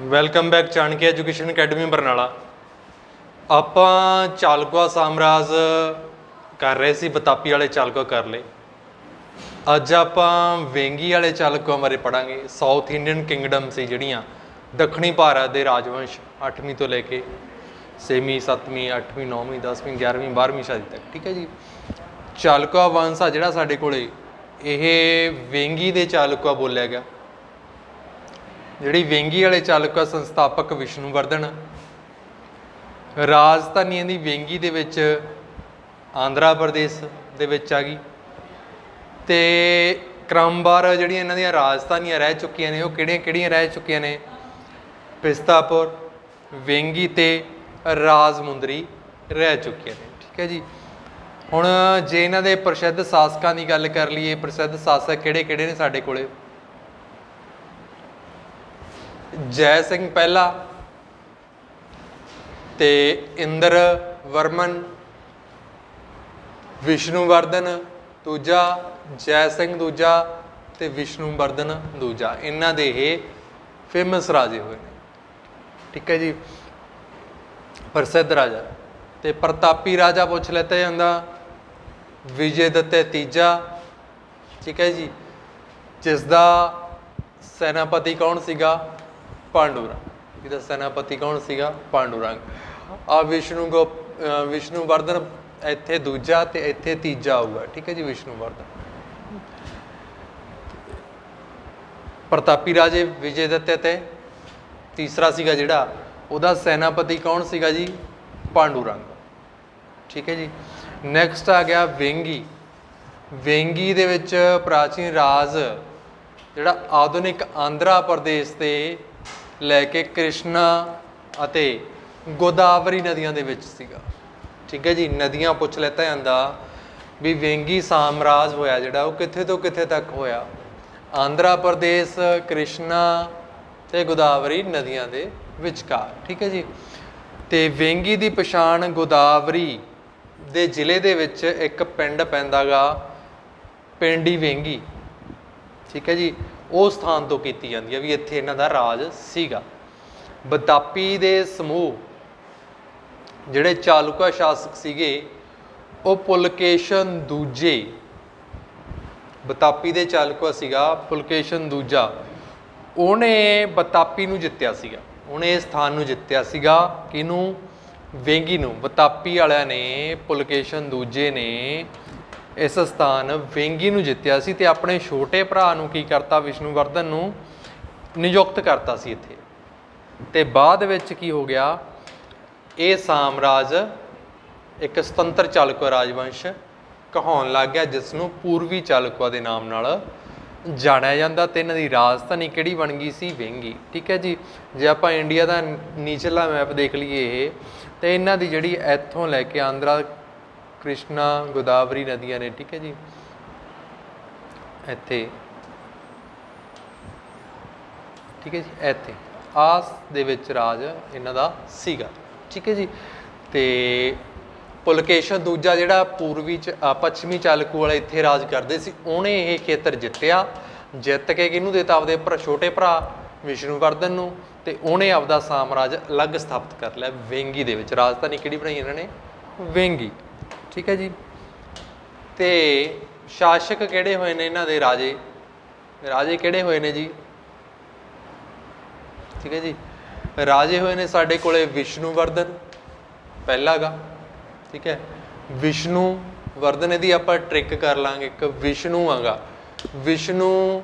Welcome back Chanakya education academy Barnala ਆਪਾਂ ਚਾਲਕਵਾ ਸਾਮਰਾਜ ਕਰ ਰਹੇ ਸੀ, ਬਤਾਪੀ ਵਾਲੇ ਚਾਲਕਵਾ ਕਰ ਲਏ। ਅੱਜ ਆਪਾਂ ਵੇਂਗੀ ਵਾਲੇ ਚਾਲਕਵਾ ਬਾਰੇ ਪੜਾਂਗੇ ਸਾਊਥ ਇੰਡੀਅਨ ਕਿੰਗਡਮ ਸੀ ਜਿਹੜੀਆਂ, ਦੱਖਣੀ ਭਾਰਤ ਦੇ ਰਾਜਵੰਸ਼ 8ਵੀਂ ਤੋਂ ਲੈ ਕੇ 6ਵੀਂ 7ਵੀਂ 8ਵੀਂ 9ਵੀਂ 10ਵੀਂ 11ਵੀਂ 12ਵੀਂ ਸਦੀ ਤੱਕ, ਠੀਕ ਹੈ ਜੀ? ਚਾਲਕਵਾ ਵੰਸ਼ ਆ ਜਿਹੜਾ ਸਾਡੇ ਕੋਲੇ, ਇਹ ਵੇਂਗੀ ਦੇ ਚਾਲਕਵਾ ਬੋਲਿਆ ਗਿਆ। ਜਿਹੜੀ ਵੇਂਗੀ ਵਾਲੇ ਚਾਲਕਾ ਸੰਸਥਾਪਕ ਵਿਸ਼ਨੂਵਰਧਨ ਰਾਜਧਾਨੀਆਂ ਦੀ ਵੇਂਗੀ ਦੇ ਵਿੱਚ ਆਂਧਰਾ ਪ੍ਰਦੇਸ਼ ਦੇ ਵਿੱਚ ਆ ਗਈ ਤੇ ਕ੍ਰਮਵਾਰ ਜਿਹੜੀਆਂ ਇਹਨਾਂ ਦੀਆਂ ਰਾਜਧਾਨੀਆਂ ਰਹਿ ਚੁੱਕੀਆਂ ਨੇ, ਉਹ ਕਿਹੜੀਆਂ ਕਿਹੜੀਆਂ ਰਹਿ ਚੁੱਕੀਆਂ ਨੇ? ਪਿਸਤਾਪੁਰ ਵੇਂਗੀ ਤੇ ਰਾਜਮੁੰਦਰੀ ਰਹਿ ਚੁੱਕੀਆਂ ਨੇ, ਠੀਕ ਹੈ ਜੀ। ਹੁਣ ਜੇ ਇਹਨਾਂ ਦੇ ਪ੍ਰਸਿੱਧ ਸ਼ਾਸਕਾਂ ਦੀ ਗੱਲ ਕਰ ਲਈਏ, ਪ੍ਰਸਿੱਧ ਸ਼ਾਸਕ ਕਿਹੜੇ ਕਿਹੜੇ ਨੇ ਸਾਡੇ ਕੋਲੇ? ਜੈ ਸਿੰਘ ਪਹਿਲਾ ਤੇ ਇੰਦਰ ਵਰਮਨ ਵਿਸ਼ਨੂਵਰਧਨ ਦੂਜਾ, ਜੈ ਸਿੰਘ ਦੂਜਾ ਤੇ ਵਿਸ਼ਨੂਵਰਧਨ ਦੂਜਾ। ਇਹਨਾਂ ਦੇ ਇਹ ਫੇਮਸ ਰਾਜੇ ਹੋਏ ਨੇ। ਠੀਕ ਹੈ ਜੀ। ਪ੍ਰਸਿੱਧ ਰਾਜਾ। ਤੇ ਪ੍ਰਤਾਪੀ ਰਾਜਾ ਪੁੱਛ ਲੈਤਾ ਜਾਂਦਾ, ਵਿਜੇ ਦੱਤੇ ਤੀਜਾ। ਠੀਕ ਹੈ ਜੀ। ਜਿਸ ਦਾ ਸੈਨਾਪਤੀ ਕੌਣ ਸੀਗਾ? ਪਾਂਡੂਰੰਗ। ਇਹਦਾ ਸੈਨਾਪਤੀ ਕੌਣ ਸੀਗਾ? ਪਾਂਡੂਰੰਗ। ਆ ਵਿਸ਼ਨੂੰ ਗੋ ਵਿਸ਼ਨੂੰ ਵਰਧਨ ਇੱਥੇ ਦੂਜਾ ਤੇ ਇੱਥੇ ਤੀਜਾ ਆਊਗਾ। ਠੀਕ ਹੈ ਜੀ, ਵਿਸ਼ਨੂੰ ਵਰਧਨ। ਪ੍ਰਤਾਪੀ ਰਾਜੇ ਵਿਜੇ ਦੱਤੇ ਤੇ ਤੀਸਰਾ ਸੀਗਾ ਜਿਹੜਾ, ਉਹਦਾ ਸੈਨਾਪਤੀ ਕੌਣ ਸੀਗਾ ਜੀ? ਪਾਂਡੂਰੰਗ। ਠੀਕ ਹੈ ਜੀ। ਨੈਕਸਟ ਆ ਗਿਆ ਵੇਂਗੀ ਵੇਂਗੀ ਦੇ ਵਿੱਚ ਪ੍ਰਾਚੀਨ ਰਾਜ, ਜਿਹੜਾ ਆਧੁਨਿਕ ਆਂਧਰਾ ਪ੍ਰਦੇਸ਼ ਤੇ ਲੈ ਕੇ ਕ੍ਰਿਸ਼ਨਾ ਅਤੇ ਗੋਦਾਵਰੀ ਨਦੀਆਂ ਦੇ ਵਿੱਚ ਸੀਗਾ। ਠੀਕ ਹੈ ਜੀ, ਨਦੀਆਂ ਪੁੱਛ ਲੈਤਾ ਜਾਂਦਾ ਵੀ ਵੇਂਗੀ ਸਾਮਰਾਜ ਹੋਇਆ ਜਿਹੜਾ, ਉਹ ਕਿੱਥੇ ਤੋਂ ਕਿੱਥੇ ਤੱਕ ਹੋਇਆ? ਆਂਧਰਾ ਪ੍ਰਦੇਸ਼, ਕ੍ਰਿਸ਼ਨਾ ਤੇ ਗੋਦਾਵਰੀ ਨਦੀਆਂ ਦੇ ਵਿਚਕਾਰ। ਠੀਕ ਹੈ ਜੀ, ਤੇ ਵੇਂਗੀ ਦੀ ਪਛਾਣ ਗੋਦਾਵਰੀ ਦੇ ਜ਼ਿਲ੍ਹੇ ਦੇ ਵਿੱਚ ਇੱਕ ਪਿੰਡ ਪੈਂਦਾਗਾ, ਪਿੰਡੀ ਵੇਂਗੀ ਠੀਕ ਹੈ ਜੀ ਉਹ ਸਥਾਨ ਤੋਂ ਕੀਤੀ ਜਾਂਦੀ ਹੈ ਵੀ ਇੱਥੇ ਇਹਨਾਂ ਦਾ ਰਾਜ ਸੀਗਾ। ਬਤਾਪੀ ਦੇ ਸਮੂਹ ਜਿਹੜੇ ਚਾਲੁਕਾ ਸ਼ਾਸਕ ਸੀਗੇ, ਉਹ ਪੁਲਕੇਸ਼ਨ ਦੂਜੇ ਬਤਾਪੀ ਦੇ ਚਾਲੁਕਾ ਸੀਗਾ, ਪੁਲਕੇਸ਼ਨ ਦੂਜਾ। ਉਹਨੇ ਬਤਾਪੀ ਨੂੰ ਜਿੱਤਿਆ ਸੀਗਾ। ਉਹਨੇ ਇਸ ਸਥਾਨ ਨੂੰ ਜਿੱਤਿਆ ਸੀਗਾ ਕਿਹਨੂੰ? ਵੇਂਗੀ ਨੂੰ। ਬਤਾਪੀ ਵਾਲਿਆਂ ਨੇ, ਪੁਲਕੇਸ਼ਨ ਦੂਜੇ ਨੇ ਇਸ ਸਥਾਨ ਵੇਂਗੀ ਨੂੰ ਜਿੱਤਿਆ ਸੀ ਤੇ ਆਪਣੇ ਛੋਟੇ ਭਰਾ ਨੂੰ ਕੀ ਕਰਤਾ, ਵਿਸ਼ਨੂਵਰਧਨ ਨੂੰ ਨਿਯੁਕਤ ਕਰਤਾ ਸੀ ਇੱਥੇ। ਤੇ ਬਾਅਦ ਵਿੱਚ ਕੀ ਹੋ ਗਿਆ? ਇਹ ਸਾਮਰਾਜ ਇੱਕ ਸੁਤੰਤਰ ਚਾਲੁਕਾ ਰਾਜਵੰਸ਼ ਕਹਾਉਣ ਲੱਗ ਗਿਆ ਜਿਸ ਨੂੰ ਪੂਰਵੀ ਚਾਲੁਕਾ ਦੇ ਨਾਮ ਨਾਲ ਜਾਣਿਆ ਜਾਂਦਾ ਤੇ ਇਹਨਾਂ ਦੀ ਰਾਜਧਾਨੀ ਕਿਹੜੀ ਬਣ ਗਈ ਸੀ? ਵੇਂਗੀ। ਠੀਕ ਹੈ ਜੀ? ਜੇ ਆਪਾਂ ਇੰਡੀਆ ਦਾ ਨੀਚਲਾ ਮੈਪ ਦੇਖ ਲਈਏ ਇਹ, ਤੇ ਇਹਨਾਂ ਦੀ ਜਿਹੜੀ ਇੱਥੋਂ ਲੈ ਕੇ ਆਂਧਰਾ ਕ੍ਰਿਸ਼ਨਾ ਗੋਦਾਵਰੀ ਨਦੀਆਂ ਨੇ, ਠੀਕ ਹੈ ਜੀ। ਇੱਥੇ, ਠੀਕ ਹੈ ਜੀ, ਇੱਥੇ। ਆਸ ਦੇ ਵਿੱਚ ਰਾਜ ਇਹਨਾਂ ਦਾ ਸੀਗਾ, ਠੀਕ ਹੈ ਜੀ। ਤੇ ਪੁਲਕੇਸ਼ਨ ਦੂਜਾ ਜਿਹੜਾ ਪੂਰਬੀ ਚ ਪੱਛਮੀ ਚਾਲਕੂ ਵਾਲੇ ਇੱਥੇ ਰਾਜ ਕਰਦੇ ਸੀ, ਉਹਨੇ ਇਹ ਖੇਤਰ ਜਿੱਤਿਆ। ਜਿੱਤ ਕੇ ਕਿਹਨੂੰ ਦਿੱਤਾ? ਆਪਦੇ ਭਰਾ, ਛੋਟੇ ਭਰਾ ਵਿਸ਼ਨੂਵਰਧਨ ਨੂੰ ਤੇ ਉਹਨੇ ਆਪਦਾ ਸਾਮਰਾਜ ਅਲੱਗ ਸਥਾਪਿਤ ਕਰ ਲਿਆ, ਵੇਂਗੀ ਦੇ ਵਿੱਚ। ਰਾਜਧਾਨੀ ਕਿਹੜੀ ਬਣਾਈ ਇਹਨਾਂ ਨੇ? ਵੇਂਗੀ। ਠੀਕ ਹੈ ਜੀ। ਤੇ ਸ਼ਾਸਕ ਕਿਹੜੇ ਹੋਏ ਨੇ ਇਹਨਾਂ ਦੇ ਰਾਜੇ? ਰਾਜੇ ਕਿਹੜੇ ਹੋਏ ਨੇ ਜੀ? ਠੀਕ ਹੈ ਜੀ। ਰਾਜੇ ਹੋਏ ਨੇ ਸਾਡੇ ਕੋਲੇ ਵਿਸ਼ਨੂਵਰਧਨ ਪਹਿਲਾ ਗਾ ਠੀਕ ਹੈ। ਵਿਸ਼ਨੂੰ ਵਰਧਨ ਇਹਦੀ ਆਪਾਂ ਟ੍ਰਿਕ ਕਰ ਲਾਂਗੇ ਇੱਕ ਵਿਸ਼ਨੂੰ ਆਗਾ ਵਿਸ਼ਨੂੰ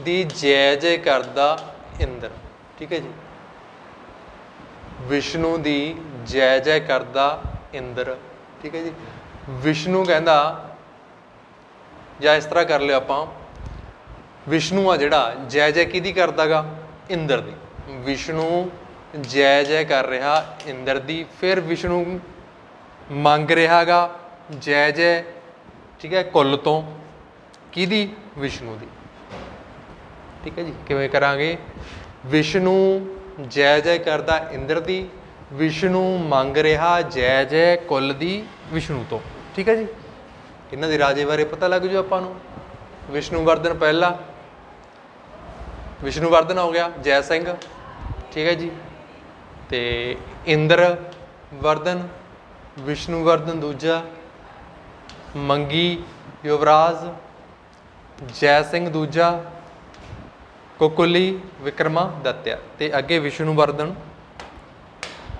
ਦੀ ਜੈ ਜੈ ਕਰਦਾ ਇੰਦਰ। ਠੀਕ ਹੈ ਜੀ। ਵਿਸ਼ਨੂੰ ਦੀ ਜੈ ਜੈ ਕਰਦਾ ਇੰਦਰ। ਠੀਕ ਹੈ ਜੀ। ਵਿਸ਼ਨੂੰ ਕਹਿੰਦਾ, ਜਾਂ ਇਸ ਤਰ੍ਹਾਂ ਕਰ ਲਿਓ ਆਪਾਂ। ਵਿਸ਼ਨੂੰ ਆ ਜਿਹੜਾ, ਜੈ ਜੈ ਕਿਹਦੀ ਕਰਦਾਗਾ? ਇੰਦਰ ਦੀ। ਵਿਸ਼ਨੂੰ ਜੈ ਜੈ ਕਰ ਰਿਹਾ, ਇੰਦਰ ਦੀ। ਫਿਰ ਵਿਸ਼ਨੂੰ ਮੰਗ ਰਿਹਾਗਾ, ਜੈ ਜੈ, ਠੀਕ ਹੈ, ਕੁੱਲ ਤੋਂ। ਕਿਹਦੀ? ਵਿਸ਼ਨੂੰ ਦੀ। ਠੀਕ ਹੈ ਜੀ, ਕਿਵੇਂ ਕਰਾਂਗੇ? ਵਿਸ਼ਨੂੰ ਜੈ ਜੈ ਕਰਦਾ, ਇੰਦਰ ਦੀ। ਵਿਸ਼ਨੂੰ ਮੰਗ ਰਿਹਾ ਜੈ ਜੈ ਕੁੱਲ ਦੀ ਵਿਸ਼ਨੂੰ ਤੋਂ। ਠੀਕ ਹੈ ਜੀ? ਇਹਨਾਂ ਦੇ ਰਾਜੇ ਬਾਰੇ ਪਤਾ ਲੱਗ ਜੂ ਆਪਾਂ ਨੂੰ। ਵਿਸ਼ਨੂੰ ਵਰਧਨ ਪਹਿਲਾ। ਵਿਸ਼ਨੂਵਰਧਨ ਹੋ ਗਿਆ, ਜੈ ਸਿੰਘ। ਠੀਕ ਹੈ ਜੀ? ਤੇ ਇੰਦਰ ਵਰਧਨ ਵਿਸ਼ਨੂੰ ਵਰਧਨ ਦੂਜਾ। ਮੰਗੀ, ਯੁਵਰਾਜ। ਜੈ ਸਿੰਘ ਦੂਜਾ। ਕੁਕੁਲੀ ਵਿਕਰਮਾ ਦੱਤਿਆ ਤੇ ਅੱਗੇ ਵਿਸ਼ਨੂੰ ਵਰਧਨ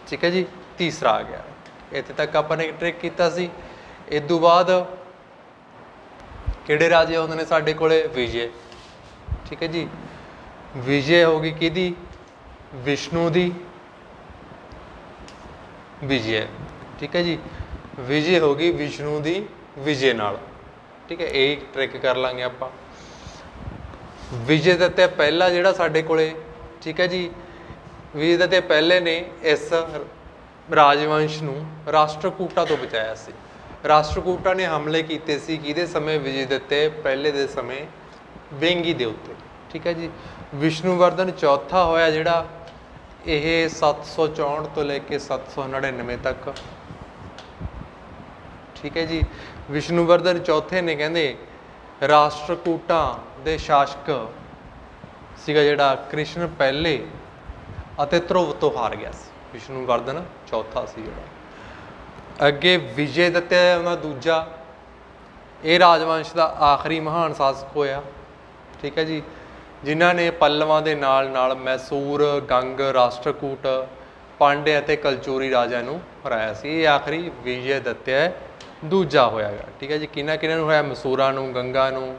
ਠੀਕ ਹੈ ਜੀ, ਤੀਸਰਾ ਆ ਗਿਆ। ਇੱਥੇ ਤੱਕ ਆਪਾਂ ਨੇ ਟ੍ਰਿਕ ਕੀਤਾ ਸੀ। ਇਸ ਤੋਂ ਬਾਅਦ ਕਿਹੜੇ ਰਾਜੇ ਆਉਂਦੇ ਨੇ ਸਾਡੇ ਕੋਲੇ? ਵਿਜੇ। ਠੀਕ ਹੈ ਜੀ। ਵਿਜੇ ਹੋ ਗਈ ਕਿਹਦੀ? ਵਿਸ਼ਨੂੰ ਦੀ। ਵਿਜੇ। ਠੀਕ ਹੈ ਜੀ। ਵਿਜੇ ਹੋ ਗਈ ਵਿਸ਼ਨੂੰ ਦੀ ਵਿਜੇ ਨਾਲ। ਠੀਕ ਹੈ, ਇਹ ਟ੍ਰਿਕ ਕਰ ਲਾਂਗੇ ਆਪਾਂ। ਵਿਜੇ ਦੱਤੇ ਪਹਿਲਾ ਜਿਹੜਾ ਸਾਡੇ ਕੋਲੇ, ਠੀਕ ਹੈ ਜੀ ਵਿਜੇ ਦੱਤੇ ਪਹਿਲੇ ਨੇ ਇਸ ਰਾਜਵੰਸ਼ ਨੂੰ ਰਾਸ਼ਟਰਕੂਟਾ ਤੋਂ ਬਚਾਇਆ ਸੀ। ਰਾਸ਼ਟਰਕੂਟਾ ਨੇ ਹਮਲੇ ਕੀਤੇ ਸੀ ਕਿਹਦੇ ਸਮੇਂ? ਵਿਜੇ ਦੱਤੇ ਪਹਿਲੇ ਦੇ ਸਮੇਂ ਵੇਂਗੀ ਦੇ ਉੱਤੇ। ਠੀਕ ਹੈ ਜੀ। ਵਿਸ਼ਨੂਵਰਧਨ ਚੌਥਾ ਹੋਇਆ ਜਿਹੜਾ ਇਹ 764 ਤੋਂ ਲੈ ਕੇ 799 ਤੱਕ। ਠੀਕ ਹੈ ਜੀ। ਵਿਸ਼ਨੂਵਰਧਨ ਚੌਥੇ ਨੇ ਕਹਿੰਦੇ ਰਾਸ਼ਟਰਕੂਟਾਂ ਦੇ ਸ਼ਾਸਕ ਸੀਗਾ ਜਿਹੜਾ ਕ੍ਰਿਸ਼ਨ ਪਹਿਲੇ ਅਤੇ ਧਰੁਵ ਤੋਂ ਹਾਰ ਗਿਆ ਸੀ। ਵਿਸ਼ਨੂੰ ਵਰਧਨ ਚੌਥਾ ਸੀ ਜਿਹੜਾ ਅੱਗੇ ਵਿਜੇ ਦੱਤੇ ਉਹਨਾਂ ਦੂਜਾ। ਇਹ ਰਾਜਵੰਸ਼ ਦਾ ਆਖਰੀ ਮਹਾਨ ਸ਼ਾਸਕ ਹੋਇਆ। ਠੀਕ ਹੈ ਜੀ। ਜਿਨ੍ਹਾਂ ਨੇ ਪੱਲਵਾਂ ਦੇ ਨਾਲ ਨਾਲ ਮੈਸੂਰ, ਗੰਗ, ਰਾਸ਼ਟਰਕੂਟ, ਪਾਂਡੇ ਅਤੇ ਕਲਚੂਰੀ ਰਾਜਿਆਂ ਨੂੰ ਹਰਾਇਆ ਸੀ। ਇਹ ਆਖਰੀ ਵਿਜੇ ਦੱਤਿਆ ਦੂਜਾ ਹੋਇਆਗਾ ਠੀਕ ਹੈ ਜੀ। ਕਿਹਨਾਂ ਕਿਹਨਾਂ ਨੂੰ ਹੋਇਆ? ਮਸੂਰਾਂ ਨੂੰ, ਗੰਗਾ ਨੂੰ,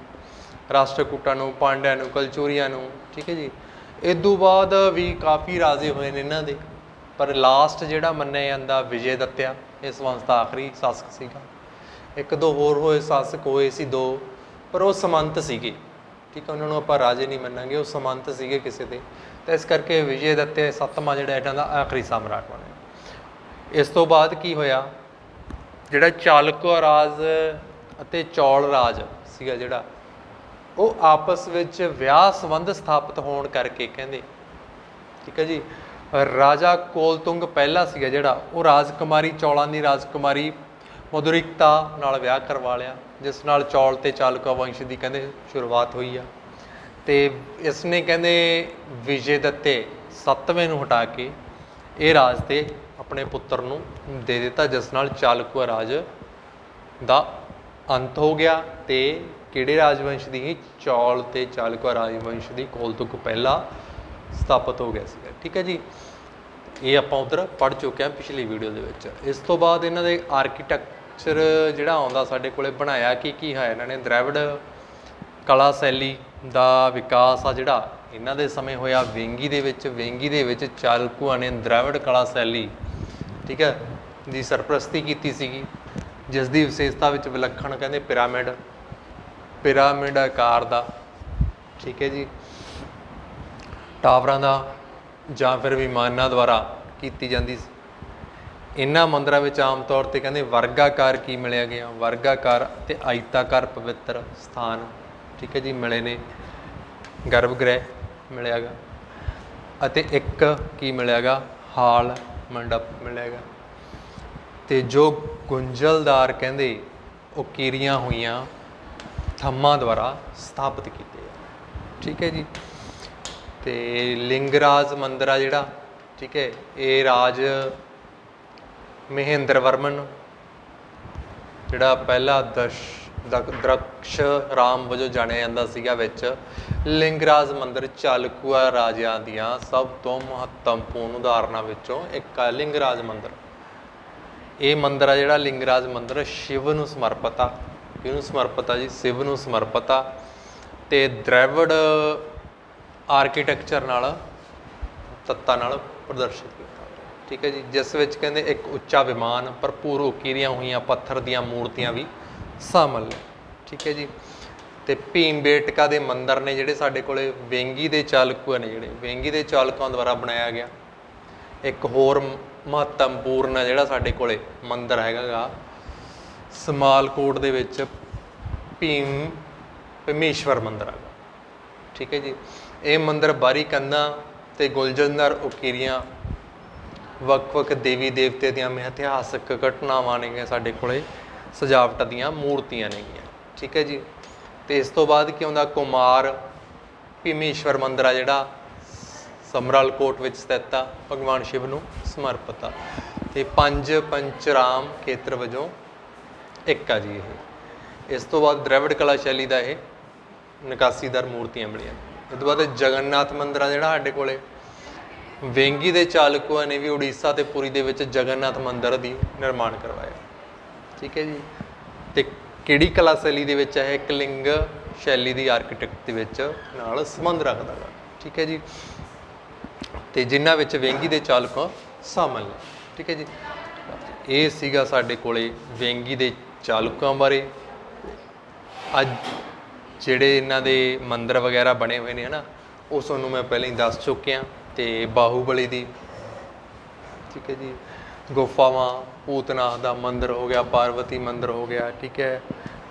ਰਾਸ਼ਟਰਕੂਟਾਂ ਨੂੰ, ਪਾਂਡਿਆਂ ਨੂੰ, ਕਲਚੂਰੀਆਂ ਨੂੰ। ਠੀਕ ਹੈ ਜੀ। ਇਸ ਤੋਂ ਬਾਅਦ ਵੀ ਕਾਫੀ ਰਾਜੇ ਹੋਏ ਨੇ ਇਹਨਾਂ ਦੇ। ਪਰ ਲਾਸਟ ਜਿਹੜਾ ਮੰਨਿਆ ਜਾਂਦਾ ਵਿਜੇ ਦੱਤਿਆ, ਇਸ ਵੰਸ਼ ਦਾ ਆਖਰੀ ਸ਼ਾਸਕ ਸੀਗਾ। ਇੱਕ ਦੋ ਹੋਰ ਹੋਏ ਸ਼ਾਸਕ ਹੋਏ ਸੀ ਦੋ, ਪਰ ਉਹ ਸਮੰਤ ਸੀਗੇ। ਠੀਕ ਹੈ ਉਹਨਾਂ ਨੂੰ ਆਪਾਂ ਰਾਜੇ ਨਹੀਂ ਮੰਨਾਂਗੇ, ਉਹ ਸਮੰਤ ਸੀਗੇ ਕਿਸੇ ਦੇ। ਤਾਂ ਇਸ ਕਰਕੇ ਵਿਜੇ ਦੱਤੇ ਸੱਤਵਾਂ ਜਿਹੜਾ ਇਹਨਾਂ ਦਾ ਆਖਰੀ ਸਮਰਾਟ ਬਣਿਆ ਇਸ ਤੋਂ ਬਾਅਦ ਕੀ ਹੋਇਆ? ਜਿਹੜਾ ਚਾਲੁਕਾ ਰਾਜ ਅਤੇ ਚੌਲ ਰਾਜ ਸੀਗਾ ਜਿਹੜਾ ਉਹ ਆਪਸ ਵਿੱਚ ਵਿਆਹ ਸੰਬੰਧ ਸਥਾਪਿਤ ਹੋਣ ਕਰਕੇ ਕਹਿੰਦੇ। ਠੀਕ ਹੈ ਜੀ? ਰਾਜਾ ਕੋਲਤੁੰਗ ਪਹਿਲਾ ਸੀਗਾ ਜਿਹੜਾ, ਉਹ ਰਾਜਕੁਮਾਰੀ ਚੌਲਾਂ ਦੀ ਰਾਜਕੁਮਾਰੀ, ਮਧੁਰਿਕਤਾ ਨਾਲ ਵਿਆਹ ਕਰਵਾ ਲਿਆ, ਜਿਸ ਨਾਲ ਚੌਲ ਤੇ ਚਾਲੁਕਾ ਵੰਸ਼ ਦੀ ਕਹਿੰਦੇ ਸ਼ੁਰੂਆਤ ਹੋਈ ਆ। ਤੇ ਇਸ ਨੇ ਕਹਿੰਦੇ ਵਿਜੇ ਦਿੱਤੇ ਸੱਤਵੇਂ ਨੂੰ ਹਟਾ ਕੇ ਇਹ ਰਾਜ ਤੇ ਆਪਣੇ ਪੁੱਤਰ ਨੂੰ ਦੇ ਦਿੱਤਾ, ਜਿਸ ਨਾਲ ਚਾਲੁਕਾ ਰਾਜ ਦਾ ਅੰਤ ਹੋ ਗਿਆ ਤੇ ਕਿਹੜੇ ਰਾਜਵੰਸ਼ ਦੀ ਚੌਲ ਤੇ ਚਾਲੁਕਾ ਰਾਜਵੰਸ਼ ਦੀ ਕੋਲਤੁਕ ਪਹਿਲਾ ਸਥਾਪਿਤ ਹੋ ਗਿਆ ਸੀਗਾ। ਠੀਕ ਹੈ ਜੀ? ਇਹ ਆਪਾਂ ਉਧਰ ਪੜ ਚੁੱਕੇ ਹਾਂ ਪਿਛਲੀ ਵੀਡੀਓ ਦੇ ਵਿੱਚ। ਇਸ ਤੋਂ ਬਾਅਦ ਇਹਨਾਂ ਦੇ ਆਰਕੀਟੈਕਚਰ ਜਿਹੜਾ ਆਉਂਦਾ ਸਾਡੇ ਕੋਲੇ ਬਣਾਇਆ ਕੀ ਕੀ ਹੈ? ਇਹਨਾਂ ਨੇ ਦ੍ਰਵਿੜ ਕਲਾ ਸ਼ੈਲੀ ਦਾ ਵਿਕਾਸ ਆ ਜਿਹੜਾ ਇਹਨਾਂ ਦੇ ਸਮੇਂ ਹੋਇਆ। ਵੇਂਗੀ ਦੇ ਵਿੱਚ, ਵੇਂਗੀ ਦੇ ਵਿੱਚ ਚਾਲਕੂਆਂ ਨੇ ਦ੍ਰਵਿੜ ਕਲਾ ਸ਼ੈਲੀ, ਠੀਕ ਹੈ, ਦੀ ਸਰਪ੍ਰਸਤੀ ਕੀਤੀ ਸੀਗੀ। ਜਿਸ ਦੀ ਵਿਸ਼ੇਸ਼ਤਾ ਵਿੱਚ ਵਿਲੱਖਣ ਕਹਿੰਦੇ ਪਿਰਾਮਿਡ ਪਿਰਾਮਿਡ ਆਕਾਰ ਦਾ, ਠੀਕ ਹੈ ਜੀ। ਟਾਵਰਾਂ ਦਾ ਜਾਂ ਫਿਰ ਵਿਮਾਨਾਂ ਦੁਆਰਾ ਕੀਤੀ ਜਾਂਦੀ ਸੀ। ਇਹਨਾਂ ਮੰਦਰਾਂ ਵਿੱਚ ਆਮ ਤੌਰ ਤੇ ਕਹਿੰਦੇ ਵਰਗਾਕਾਰ ਕੀ ਮਿਲਿਆ ਗਿਆ? ਵਰਗਾਕਾਰ ਤੇ ਆਇਤਾਕਾਰ ਪਵਿੱਤਰ ਸਥਾਨ, ਠੀਕ ਹੈ ਜੀ, ਮਿਲੇ ਨੇ। ਗਰਭਗ੍ਰਹਿ ਮਿਲਿਆਗਾ ਅਤੇ ਇੱਕ ਕੀ ਮਿਲਿਆਗਾ ਹਾਲ ਮੰਡਪ ਮਿਲਿਆਗਾ ਤੇ ਜੋ ਗੁੰਝਲਦਾਰ ਕਹਿੰਦੇ ਉਹ ਕੀਰੀਆਂ ਹੋਈਆਂ ਥੰਮਾਂ ਦੁਆਰਾ ਸਥਾਪਿਤ ਕੀਤੇ ਆ। ਠੀਕ ਹੈ ਜੀ? ਤੇ ਲਿੰਗਰਾਜ ਮੰਦਿਰ ਆ ਜਿਹੜਾ, ਠੀਕ ਹੈ? ਇਹ ਰਾਜ ਮਹਿੰਦਰ ਵਰਮਨ, ਜਿਹੜਾ ਪਹਿਲਾ ਦਸ਼, ਦਕ- ਰਾਮ ਵਜੋਂ ਜਾਣਿਆ ਜਾਂਦਾ ਸੀਗਾ ਵਿੱਚ, ਲਿੰਗਰਾਜ ਮੰਦਿਰ ਚਾਲਕੂਆ ਰਾਜਿਆਂ ਦੀਆਂ ਸਭ ਤੋਂ ਮਹੱਤਵਪੂਰਨ ਉਦਾਹਰਨਾਂ ਵਿੱਚੋਂ ਇੱਕ ਹੈ ਲਿੰਗਰਾਜ ਮੰਦਿਰ। ਇਹ ਮੰਦਿਰ ਆ ਜਿਹੜਾ ਲਿੰਗਰਾਜ ਮੰਦਿਰ ਸ਼ਿਵ ਨੂੰ ਸਮਰਪਿਤ ਆ। ਕਿਹਨੂੰ ਸਮਰਪਿਤ ਆ ਜੀ, ਸ਼ਿਵ ਨੂੰ ਸਮਰਪਿਤ ਆ ਤੇ ਦ੍ਰਵਿੜ ਆਰਕੀਟੈਕਚਰ ਨਾਲ, ਤੱਤਾਂ ਨਾਲ ਪ੍ਰਦਰਸ਼ਿਤ ਕੀਤਾ। ਠੀਕ ਹੈ ਜੀ, ਜਿਸ ਵਿੱਚ ਕਹਿੰਦੇ ਇੱਕ ਉੱਚਾ ਵਿਮਾਨ, ਭਰਪੂਰ ਉਕੀਰੀਆਂ ਹੋਈਆਂ, ਪੱਥਰ ਦੀਆਂ ਮੂਰਤੀਆਂ ਵੀ ਸ਼ਾਮਲ ਨੇ। ਠੀਕ ਹੈ ਜੀ, ਤੇ ਭੀਮਬੇਟਕਾ ਦੇ ਮੰਦਰ ਨੇ ਜਿਹੜੇ ਸਾਡੇ ਕੋਲੇ ਵੇਂਗੀ ਦੇ ਚਾਲਕੂ ਨੇ ਜਿਹੜੇ, ਵੇਂਗੀ ਦੇ ਚਾਲਕਾਂ ਦੁਆਰਾ ਬਣਾਇਆ ਗਿਆ। ਇੱਕ ਹੋਰ ਮਹੱਤਵਪੂਰਨ ਜਿਹੜਾ ਸਾਡੇ ਕੋਲੇ ਮੰਦਿਰ ਹੈਗਾਗਾ ਸਮਾਲਕੋਟ ਦੇ ਵਿੱਚ ਭੀਮ ਪਰਮੇਸ਼ਵਰ ਮੰਦਿਰ ਹੈਗਾ ਠੀਕ ਹੈ ਜੀ। ਇਹ ਮੰਦਿਰ ਬਾਰੀ ਕੰਧਾਂ ਤੇ ਗੁਲਜੰਦਰ ਉਕੀਰੀਆਂ, ਵੱਖ-ਵੱਖ ਦੇਵੀ ਦੇਵਤੇ ਦੀਆਂ ਇਤਿਹਾਸਕ ਘਟਨਾਵਾਂ ਨੇਗੀਆਂ ਸਾਡੇ ਕੋਲੇ, ਸਜਾਵਟ ਦੀਆਂ ਮੂਰਤੀਆਂ ਨੇਗੀਆਂ। ਠੀਕ ਹੈ ਜੀ। ਤੇ ਇਸ ਤੋਂ ਬਾਅਦ ਕੀ ਆਉਂਦਾ ਕੁਮਾਰ ਭੀਮੇਸ਼ਵਰ ਮੰਦਿਰ ਆ ਜਿਹੜਾ ਸਮਰਾਲਕੋਟ ਵਿੱਚ ਸਥਿਤ ਆ, ਭਗਵਾਨ ਸ਼ਿਵ ਨੂੰ ਸਮਰਪਿਤ ਆ। ਤੇ ਪੰਜ ਪੰਚਰਾਮ ਖੇਤਰ ਵਜੋਂ ਇੱਕ ਆ ਜੀ ਇਹ। ਇਸ ਤੋਂ ਬਾਅਦ ਦ੍ਰਵਿੜ ਕਲਾ ਸ਼ੈਲੀ ਦਾ ਇਹ ਨਿਕਾਸੀਦਾਰ ਮੂਰਤੀਆਂ ਬਣੀਆਂ। ਇਸ ਤੋਂ ਬਾਅਦ ਜਗਨਨਾਥ ਮੰਦਿਰ ਆ ਜਿਹੜਾ ਸਾਡੇ ਕੋਲੇ, ਵੇਂਗੀ ਦੇ ਚਾਲਕੂਆਂ ਨੇ ਵੀ ਉੜੀਸਾ ਤੇ ਪੁਰੀ ਦੇ ਵਿੱਚ ਜਗਨਨਾਥ ਮੰਦਿਰ ਦੀ ਨਿਰਮਾਣ ਕਰਵਾਇਆ। ਠੀਕ ਹੈ ਜੀ? ਤੇ ਕਿਹੜੀ ਕਲਾ ਸ਼ੈਲੀ ਦੇ ਵਿੱਚ ਹੈ ਕਲਿੰਗ ਸ਼ੈਲੀ ਦੀ ਆਰਕੀਟੈਕਟ ਦੇ ਵਿੱਚ ਨਾਲ ਸੰਬੰਧ ਰੱਖਦਾ ਹੈ ਠੀਕ ਹੈ ਜੀ? ਤੇ ਜਿਨ੍ਹਾਂ ਵਿੱਚ ਵੇਂਗੀ ਦੇ ਚਾਲਕ ਸ਼ਾਮਲ ਨੇ। ਠੀਕ ਹੈ ਜੀ? ਇਹ ਸੀਗਾ ਸਾਡੇ ਕੋਲੇ ਵੇਂਗੀ ਦੇ ਚਾਲੁਕਾਂ ਬਾਰੇ। ਅੱਜ ਜਿਹੜੇ ਇਹਨਾਂ ਦੇ ਮੰਦਿਰ ਵਗੈਰਾ ਬਣੇ ਹੋਏ ਨੇ ਹਨਾ, ਉਹ ਤੁਹਾਨੂੰ ਮੈਂ ਪਹਿਲਾਂ ਹੀ ਦੱਸ ਚੁੱਕਿਆ ਤੇ ਬਾਹੂਬਲੀ ਦੀ, ਠੀਕ ਹੈ ਜੀ, ਗੁਫਾਵਾਂ, ਪੂਤਨਾ ਦਾ ਮੰਦਿਰ ਹੋ ਗਿਆ, ਪਾਰਵਤੀ ਮੰਦਿਰ ਹੋ ਗਿਆ, ਠੀਕ ਹੈ,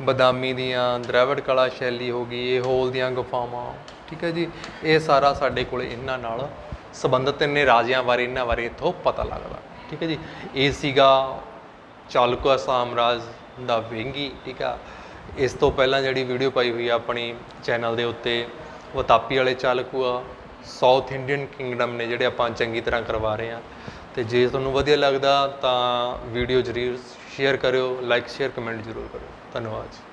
ਬਦਾਮੀ ਦੀਆਂ ਦ੍ਰਵਿੜ ਕਲਾ ਸ਼ੈਲੀ ਹੋ ਗਈ, ਇਹ ਹੋਲ ਦੀਆਂ ਗੁਫਾਵਾਂ, ਠੀਕ ਹੈ ਜੀ, ਇਹ ਸਾਰਾ ਸਾਡੇ ਕੋਲ ਇਹਨਾਂ ਨਾਲ ਸੰਬੰਧਿਤ ਨੇ, ਰਾਜਿਆਂ ਬਾਰੇ, ਇਹਨਾਂ ਬਾਰੇ ਇੱਥੋਂ ਪਤਾ ਲੱਗਦਾ, ਠੀਕ ਹੈ ਜੀ। ਇਹ ਸੀਗਾ ਚਾਲੁਕਾ ਸਾਮਰਾਜ ਦਾ ਵੇਂਗੀ, ਠੀਕ ਆ। ਇਸ ਤੋਂ ਪਹਿਲਾਂ ਜਿਹੜੀ ਵੀਡੀਓ ਪਾਈ ਹੋਈ ਆ ਆਪਣੀ ਚੈਨਲ ਦੇ ਉੱਤੇ ਵਤਾਪੀ ਵਾਲੇ ਚਾਲਕੂਆ ਸਾਊਥ ਇੰਡੀਅਨ ਕਿੰਗਡਮ ਨੇ ਜਿਹੜੇ ਆਪਾਂ ਚੰਗੀ ਤਰ੍ਹਾਂ ਕਰਵਾ ਰਹੇ ਆ। ਤੇ ਜੇ ਤੁਹਾਨੂੰ ਵਧੀਆ ਲੱਗਦਾ ਤਾਂ ਵੀਡੀਓ ਜ਼ਰੂਰ ਸ਼ੇਅਰ ਕਰਿਓ ਲਾਈਕ ਸ਼ੇਅਰ ਕਮੈਂਟ ਜ਼ਰੂਰ ਕਰਿਓ। ਧੰਨਵਾਦ ਜੀ।